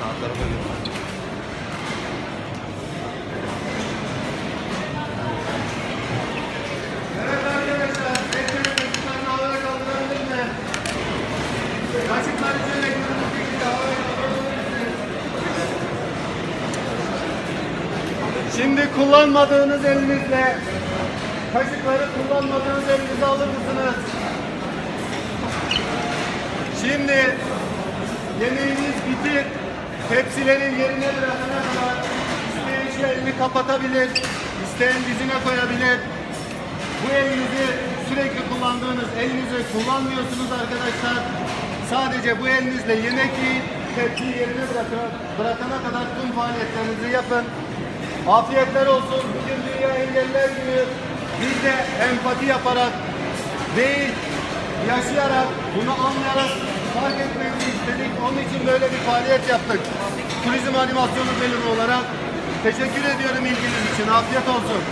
Saatler böyle. Şimdi kullanmadığınız elinizle kaşıkları kullanmadığınız elinize alır mısınız? Şimdi yemeğiniz bitir. Tepsilerin yerine bırakana kadar isteyen şu elini kapatabilir, isteyen dizine koyabilir. Bu elinizi sürekli kullandığınız elinizi kullanmıyorsunuz arkadaşlar. Sadece bu elinizle yemek yiyin, tepsiyi yerine bırakın, bırakana kadar tüm faaliyetlerinizi yapın. Afiyetler olsun. Bugün Dünya Engelliler Günü. Biz de empati yaparak değil, yaşayarak, bunu anlayarak fark etmenizi istedik. Onun için böyle bir faaliyet yaptık. Turizm animasyonu bölümü olarak teşekkür ediyorum ilginiz için. Afiyet olsun.